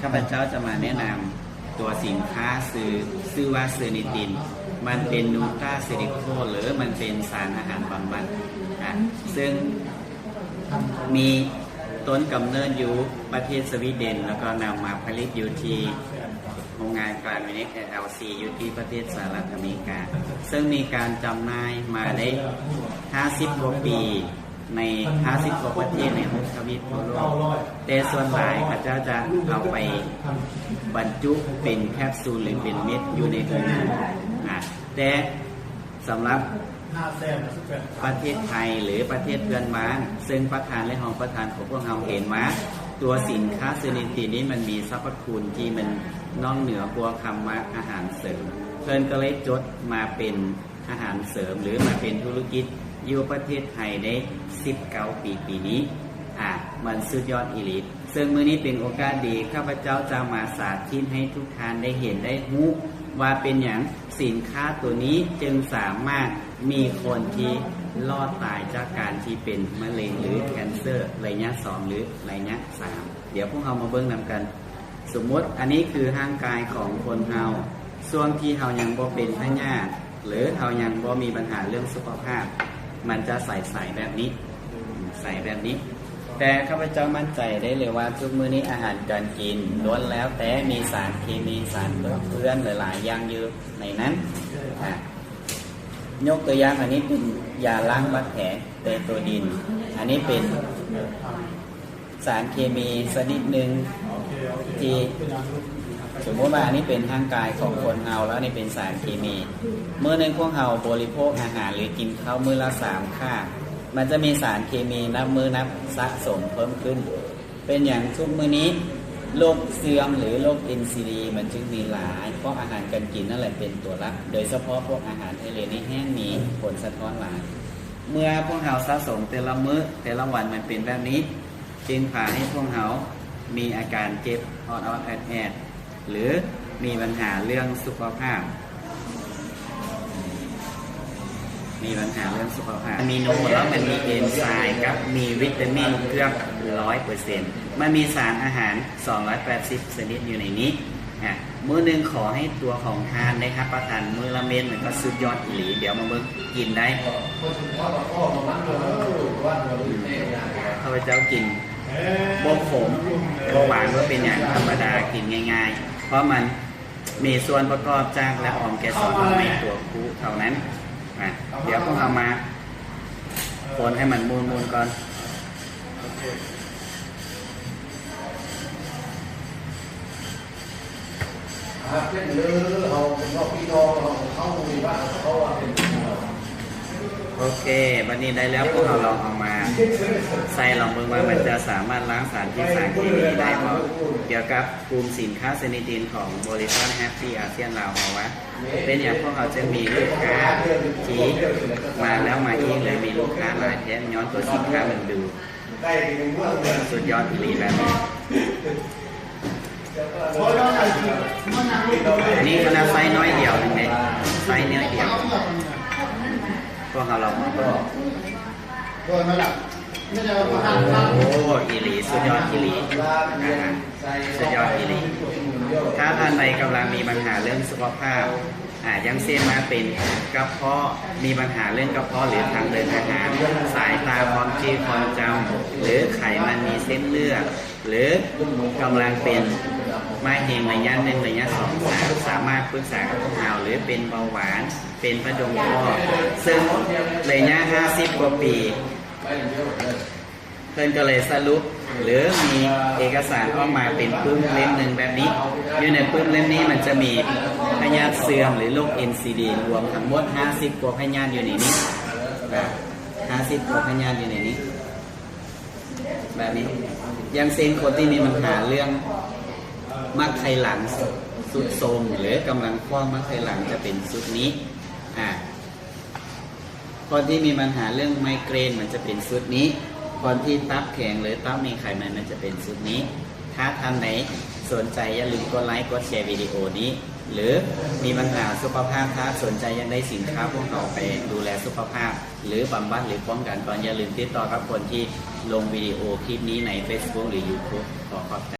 ข้าพเจ้าจะมาแนะนำตัวสินค้าซื้อซื้อว่าเซนิติน มันเป็นนูตราเซริโคหรือมันเป็นสารอาหารบำบัดอะซึ่งมีต้นกำเนิดอยู่ประเทศสวีเดน แล้วก็นำมาผลิตอยู่ที่โรงงานกลางมินิก LC อยู่ที่ประเทศสหรัฐอเมริกา ซึ่งมีการจำหน่ายมาได้ 50กว่าปี ใน 50กว่าประเทศในหกทวีปทั่วโลกแต่ส่วนหลายเขาเจ้าจะเอาไปบรรจุเป็นแคปซูลหรือเป็นเม็ดอยู่ในถุงอะแต่สำหรับประเทศไทยหรือประเทศเพื่อนบ้าน ซึ่งประธานและรองประธานของพวกเราเห็นมาตัวสินค้าเซนิตีนี้มันมีสรรพคุณที่มันนอกเหนือกว่าคำว่าอาหารเสริมเพิ่นก็เลยจดมาเป็นอาหารเสริมหรือมาเป็นธุรกิจ อยู่ประเทศไทยได้19ปีปีนี้อะมันสุดยอดอีหลีซึ่งมื้อนี้เป็นโอกาสดีข้าพเจ้าจะมาสาธิตให้ทุกท่านได้เห็นได้รู้ว่าเป็นอย่างสินค้าตัวนี้จึงสามารถมีคนที่รอดตายจากการที่เป็นมะเร็งหรือแคนเซอร์ระยะสองหรือระยะสามเดี๋ยวพวกเรามาเบิ่งนำกัน สมมติอันนี้คือร่างกายของคนเฮาส่วนที่เฮายังบ่เป็นพญาหรือเฮายังบ่มีปัญหาเรื่องสุขภาพ มันจะใสๆแบบนี้ ใส่แบบนี้ แต่ข้าพเจ้ามั่นใจได้เลยว่าทุกมื้อนี้อาหารการกินล้วนแล้วแต่มีสารเคมีสารเพื่อนหลายๆอย่างอยู่ในนั้นอะยกตัวอย่างอันนี้เป็นยาล้างบาดแผลเตโตดิน อันนี้เป็นสารเคมีชนิดหนึ่งที่ สมมติว่าอันนี้เป็นร่างกายของคนเฮาแล้วนี่เป็นสารเคมี เมื่อในพวกเฮาบริโภคอาหารหรือกินข้าวมื้อละสามค่ามันจะมีสารเคมีนับมือนับสะสมเพิ่มขึ้น เป็นอย่างทุกมื้อนี้โรคเสื่อมหรือโรค NCD มันจึงมีหลาย เพราะอาหารการกินนั่นแหละเป็นตัวรับ โดยเฉพาะพวกอาหารทะเลนี่แห้งมีผลสะท้อนหลาย เมื่อพวกเราสะสมแต่ละมื้อแต่ละวันมันเป็นแบบนี้ จึงพาให้พวกเรามีอาการเจ็บออดออดแอดแอด หรือมีปัญหาเรื่องสุขภาพ มีปัญหาเรื่องสุขภาพมีโนแล้วมันมีเอนไซม์กับ มีวิตามินเกือบร้อยเปอร์เซ็นต์มันมีสารอาหาร 280 ชนิดอยู่ในนี้อะมื้อหนึ่งขอให้ตัวของทานได้ครับ ประทานมื้อละเม็ดมันก็สุดยอดอีหลี เดี๋ยวมาเบิ่งกินได้ข้าพเจ้ากินบ่ขมบ่หวานก็เป็นอย่างธรรมดากินง่าย ๆ เพราะมันมีส่วนประกอบจากและออมแกสอนในตัวคูเท่านั้นเดี๋ยวพวกเรามาคนให้มันมูนมูนก่อนเป็นเรือเขาเป็นพ่อพี่น้องเขามีบ้านเขาว่าเป็น โอเค วันนี้ได้แล้วพวกเราลองเอามา ใส่ลองเบิ่งว่ามันจะสามารถล้างสารพิษสารเคมีได้ไหมเกี่ยวกับกลุ่มสินค้าเซนิตินของบริษัทแฮปปี้อาเซียนเราเอาวะเป็นอย่างพวกเราจะมีลูกค้าที่มาแล้วมาอีกเลยมีลูกค้าหลายแท้ย้อนตัวสินค้ามันดูได้เป็นเมื่อสุดยอดอีหลีแบบนี้นมันนั่งไม่ได้อันนี้คณะไซส์น้อยเดียวนึงเลยไซส์เนื้อเดียว พวกเราลองมาเบิ่งโดยมาหลับไม่ได้ว่าทานข้าวโอ้อีหลีสุดยอดอีหลีอ่าสุดยอดอีหลีถ้าท่านใดกำลังมีปัญหาเรื่องสุขภาพอ่าอยังเส้นมาเป็นกระเพาะมีปัญหาเรื่องกระเพาะหรือทางเดินอาหาร สายตาความคิดความจำหรือไขมันมีเส้นเลือดหรือกำลังเป็น มาเฮงระยะหนึ่งระยะสองสามสามารถปรึกษากับพวกเราหรือเป็นเบาหวาน เป็นประดงคอซึ่งระยะ50กว่าปีเพื่อนก็เลยสรุปหรือมีเอกสารออกมาเป็นปึ้มเล่มหนึ่งแบบนี้ อยู่ในปึ้มเล่มนี้มันจะมีพยาธิเสื่อมหรือโรค NCD รวมทั้งหมด 50 กว่าพยาธิอยู่ในนี้นะ50 กว่าพยาธิอยู่ในนี้ แบบนี้ยังเซนคนที่มีปัญหาเรื่อง มักไขหลังสุดโทรมหรือกำลังคว้างมักไขหลังจะเป็นสุดนี้อ่าคนที่มีปัญหาเรื่องไมเกรนมันจะเป็นชุดนี้ คนที่ตับแข็งหรือตับมีไขมันมันจะเป็นชุดนี้ ถ้าท่านไหนสนใจอย่าลืมกดไลค์กดแชร์วิดีโอนี้ หรือมีปัญหาสุขภาพถ้าสนใจยังได้สินค้าพวกเราไปดูแลสุขภาพ หรือบำบัดหรือป้องกันก่อนอย่าลืมติดต่อกับคนที่ลงวิดีโอคลิปนี้ใน Facebook หรือ YouTube ขอขอบใจ